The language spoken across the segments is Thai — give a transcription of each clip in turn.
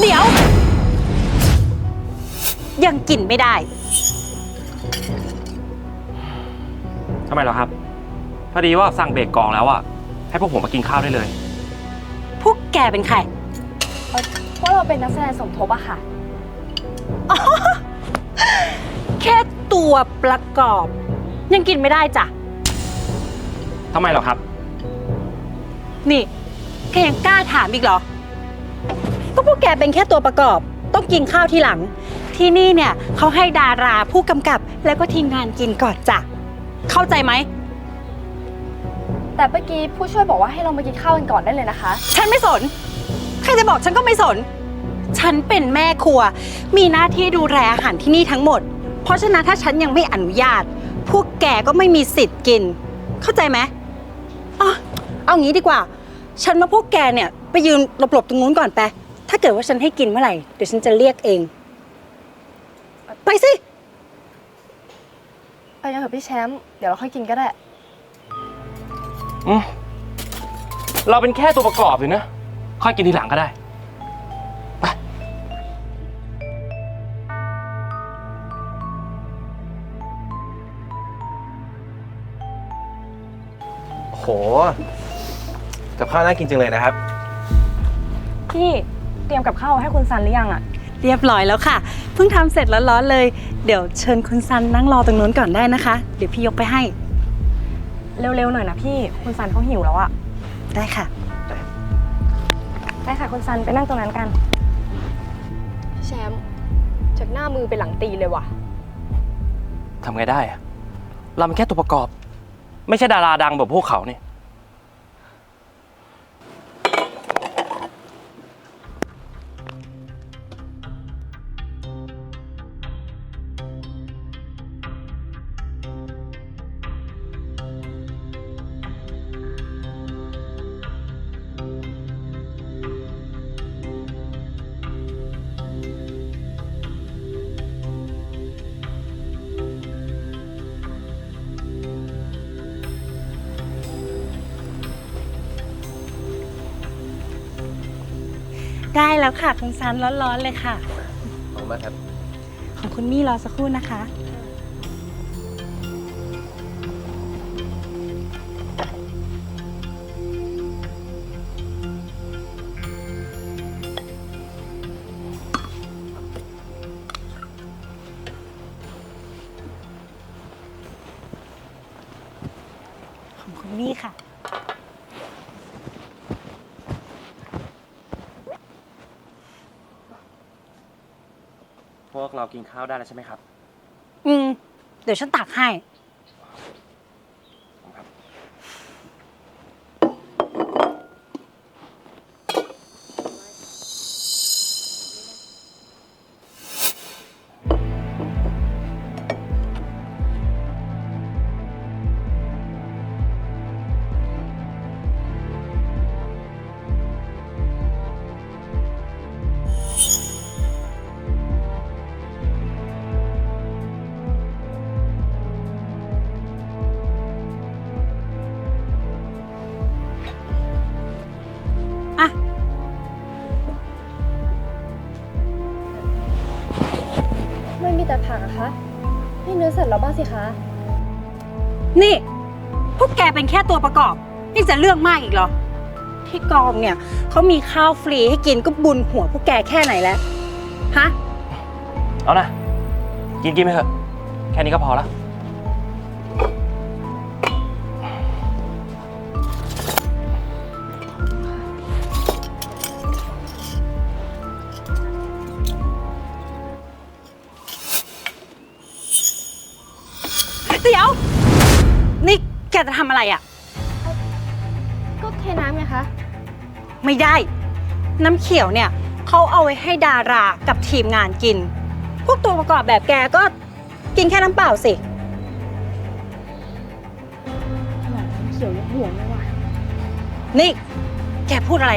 เดี๋ยว ยังกินไม่ได้ ทำไมเหรอครับ พอดีว่าสั่งเบรกกองแล้วอะให้พวกผมมากินข้าวได้เลย พวกแกเป็นใคร พวกเราเป็นนักแสดงสมทบอะค่ะ แค่ตัวประกอบ ยังกินไม่ได้จ้ะ ทำไมเหรอครับ นี่แกยังกล้าถามอีกเหรอ ก็พวกแกเป็นแค่ตัวประกอบ ต้องกินข้าวทีหลัง ที่นี่เนี่ยเขาให้ดาราผู้กำกับแล้วก็ทีมงานกินก่อนจ้ะเข้าใจไหม แต่เมื่อกี้ผู้ช่วยบอกว่าให้เรามากินข้าวกันก่อนได้เลยนะคะ ฉันไม่สน ใครจะบอกฉันก็ไม่สน ฉันเป็นแม่ครัว มีหน้าที่ดูแลอาหารที่นี่ทั้งหมด เพราะฉะนั้นถ้าฉันยังไม่อนุญาต พวกแกก็ไม่มีสิทธิ์กิน เข้าใจไหมอ๋อเอางี้ดีกว่า ฉันมาพวกแกเนี่ย ไปยืนหลบๆตรงนู้นก่อนไป ถ้าเกิดว่าฉันให้กินเมื่อไหร่ เดี๋ยวฉันจะเรียกเอง ไปสิ ไปกันเถอะพี่แชมป์ เดี๋ยวเราค่อยกินก็ได้ อืมเราเป็นแค่ตัวประกอบอยู่นะ ค่อยกินทีหลังก็ได้ ไป โหกับข้าวน่ากินจังเลยนะครับ พี่เตรียมกับข้าวให้คุณซันหรือยังอะเรียบร้อยแล้วค่ะ เพิ่งทำเสร็จแล้วร้อนๆเลย เดี๋ยวเชิญคุณซันนั่งรอตรงนู้นก่อนได้นะคะ เดี๋ยวพี่ยกไปให้ เร็วๆหน่อยนะพี่ คุณซันเขาหิวแล้วอะได้ค่ะ ได้ค่ะคุณซันไปนั่งตรงนั้นกันพี่แชมป์จากหน้ามือเป็นหลังตีเลยว่ะ ทำไงได้อะเราเป็นแค่ตัวประกอบ ไม่ใช่ดาราดังแบบพวกเขานี่ ได้แล้วค่ะคุณซันร้อนๆเลยค่ะ ขอบคุณมากครับ ของคุณมี่รอสักครู่นะคะ วกเรากินข้าวได้แล้วใช่ไหมครับ อืม เดี๋ยวฉันตักให้ สิคะ นี่ พวกแกเป็นแค่ตัวประกอบยังจะเรื่องมากอีกเหรอ ที่กองเนี่ยเขามีข้าวฟรีให้กินก็บุญหัวพวกแกแค่ไหนแล้ว ฮะ เอานะ กินกินไปเถอะ แค่นี้ก็พอแล้ว กจะทำอะไรอะ่ะ ก็เทน้ำไงคะ ไม่ได้ น้ำเขียวเนี่ยเขาเอาไว้ให้ดารากับทีมงานกิน พวกตัวประกอบแบบแกก็กินแค่น้ำเปล่าสิขนาดน้ำเขียวยังห่วงเลยว่ะ นี่ แกพูดอะไร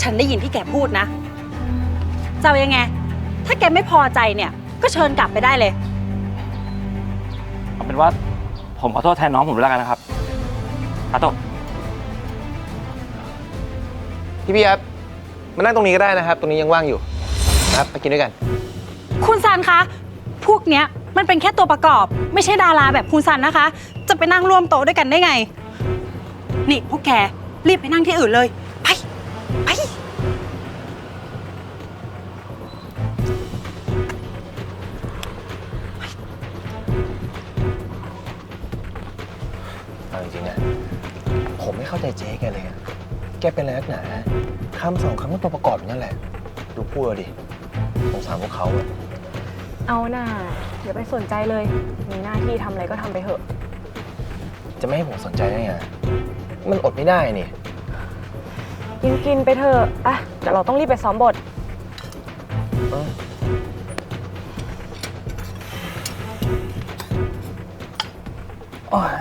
ฉันได้ยินที่แกพูดนะจะเอายังไง ถ้าแกไม่พอใจเนี่ย ก็เชิญกลับไปได้เลย เอาเป็นว่า ผมขอโทษแทนน้องผมด้วยแล้วกันนะครับอาโตะพี่พี่ครับมานั่งตรงนี้ก็ได้นะครับ ตรงนี้ยังว่างอยู่ครับไปกินด้วยกัน คุณซันคะ พวกเนี้ยมันเป็นแค่ตัวประกอบ ไม่ใช่ดาราแบบคุณซันนะคะ จะไปนั่งร่วมโต๊ะด้วยกันได้ไง นี่พวกแกรีบไปนั่งที่อื่นเลย ผมไม่เข้าใจเจ๊แกเลยอะแกเป็นอะไรนักหนาคำสองคำก็ตัวประกอบอย่างนั้นแหละ ดูพูดเอาดิสงสารพวกเขาอะเอาหน่าอย่าไปสนใจเลย มีหน้าที่ทำอะไรก็ทำไปเถอะ จะไม่ให้ผมสนใจได้ไง มันอดไม่ได้นี่ กินกินไปเถอะอะเดี๋ยวเราต้องรีบไปซ้อมบท เออโอ้ย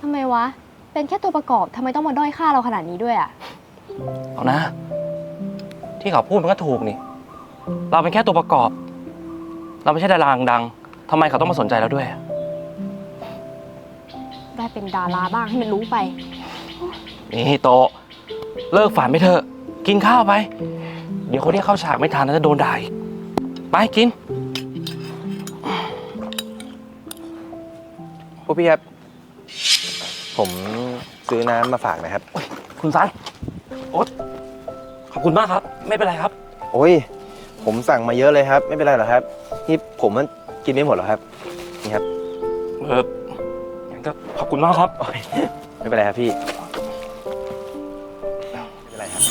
ทำไม วะ เป็นแค่ตัวประกอบทำไมต้องมาด้อยค่าเราขนาดนี้ด้วยอะเอานะ ที่เขาพูดมันก็ถูกนี่ เราเป็นแค่ตัวประกอบ เราไม่ใช่ดาราดังๆทำไมเขาต้องมาสนใจเราด้วยอะได้เป็นดาราบ้างให้มันรู้ไป นี่โตะเลิกฝันไปเถอะกินข้าวไป เดี๋ยวคนที่เข้าฉากไม่ทันแล้วจะโดนด่าอีกไปกิน พวกพี่ครับ ผมซื้อน้ำมาฝากนะครับ คุณซันโอ๊ตขอบคุณมากครับ ไม่เป็นไรครับ โอ้ย ผมสั่งมาเยอะเลยครับ ไม่เป็นไรหรอกครับ นี่ผมมันกินไม่หมดหรอกครับ นี่ครับ เอองั้นก็ขอบคุณมากครับโอ้ยไม่เป็นไรครับพี่ไม่เป็นไรครับ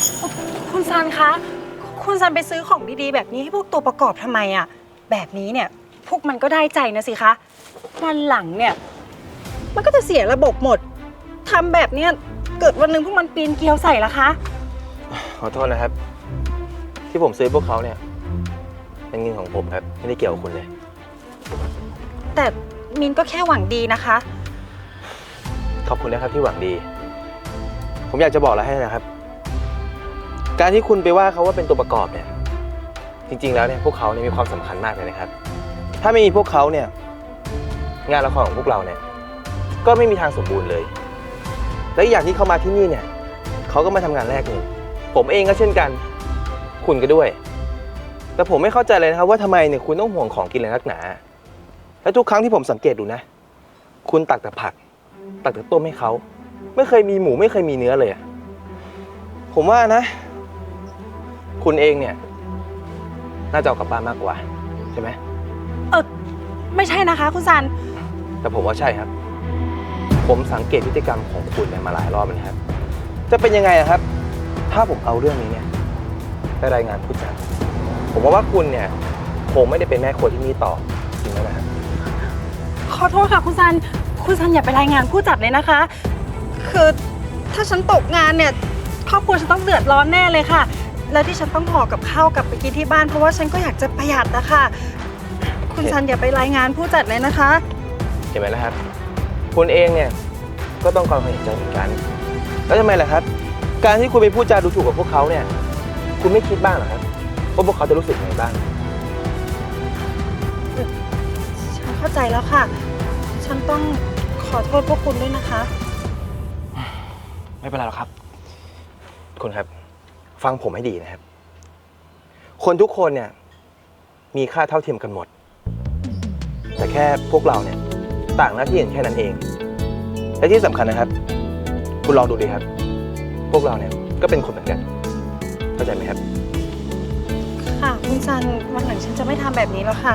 คุณซันคะ คุณซันไปซื้อของดีๆ แบบนี้ให้พวกตัวประกอบทำไมอะแบบนี้เนี่ย พวกมันก็ได้ใจนะสิคะ วันหลังเนี่ย มันก็จะเสียระบบหมด ทำแบบเนี้ยเกิดวันหนึ่งพวกมันปีนเกลียวใส่ละคะ ขอโทษนะครับ ที่ผมซื้อพวกเขาเนี่ย เป็นเงินของผมครับ ไม่ได้เกี่ยวกับคุณเลย แต่มินก็แค่หวังดีนะคะ ขอบคุณนะครับที่หวังดี ผมอยากจะบอกอะไรให้นะครับ การที่คุณไปว่าเขาว่าเป็นตัวประกอบเนี่ย จริง ๆ แล้วเนี่ยพวกเขาเนี่ยมีความสำคัญมากเลยนะครับ ถ้าไม่มีพวกเขาเนี่ย งานละครของพวกเราเนี่ย ก็ไม่มีทางสมบูรณ์เลย และอีกอย่างที่เขามาที่นี่เนี่ยเขาก็มาทำงานแรกเงินผมเองก็เช่นกัน คุณก็ด้วย แต่ผมไม่เข้าใจเลยนะครับว่าทำไมเนี่ยคุณต้องห่วงของกินเลยนักหนา และทุกครั้งที่ผมสังเกตดูนะ คุณตักแต่ผัก ตักแต่ต้มให้เขา ไม่เคยมีหมูไม่เคยมีเนื้อเลยอะผมว่านะ คุณเองเนี่ย น่าจะเอากลับบ้านมากกว่า ใช่ไหมเออไม่ใช่นะคะ คุณซัน แต่ผมว่าใช่ครับ ผมสังเกตพฤติกรรมของคุณเนี่ยมาหลายรอบแล้วนะครับ จะเป็นยังไงอะครับ ถ้าผมเอาเรื่องนี้เนี่ยไปรายงานผู้จัด ผมว่าว่าคุณเนี่ยคงไม่ได้เป็นแม่ครัวที่นี่ต่อจริงไหมนะครับ ขอโทษค่ะคุณซัน คุณซันอย่าไปรายงานผู้จัดเลยนะคะ คือถ้าฉันตกงานเนี่ยครอบครัวฉันต้องเดือดร้อนแน่เลยค่ะ แล้วที่ฉันต้องห่อกับข้าวกลับไปกินที่บ้านเพราะว่าฉันก็อยากจะประหยัดนะคะคุณซันอย่าไปรายงานผู้จัดเลยนะคะ เห็นไหมล่ะครับ คุณเองเนี่ยก็ต้องความเห็นใจเหมือนกัน แล้วทำไมล่ะครับ การที่คุณไปพูดจาดูถูกกับพวกเขาเนี่ย คุณไม่คิดบ้างเหรอครับว่าพวกเขาจะรู้สึกยังไงบ้าง ฉันเข้าใจแล้วค่ะ ฉันต้องขอโทษพวกคุณด้วยนะคะ ไม่เป็นไรหรอกครับ คุณครับ ฟังผมให้ดีนะครับ คนทุกคนเนี่ยมีค่าเท่าเทียมกันหมด แต่แค่พวกเราเนี่ย ต่างหน้าที่กันแค่นั้นเอง และที่สำคัญนะครับ คุณลองดูดีครับ พวกเราเนี่ยก็เป็นคนเหมือนกัน เข้าใจไหมครับ ค่ะ คุณซันวันหลังฉันจะไม่ทำแบบนี้แล้วค่ะ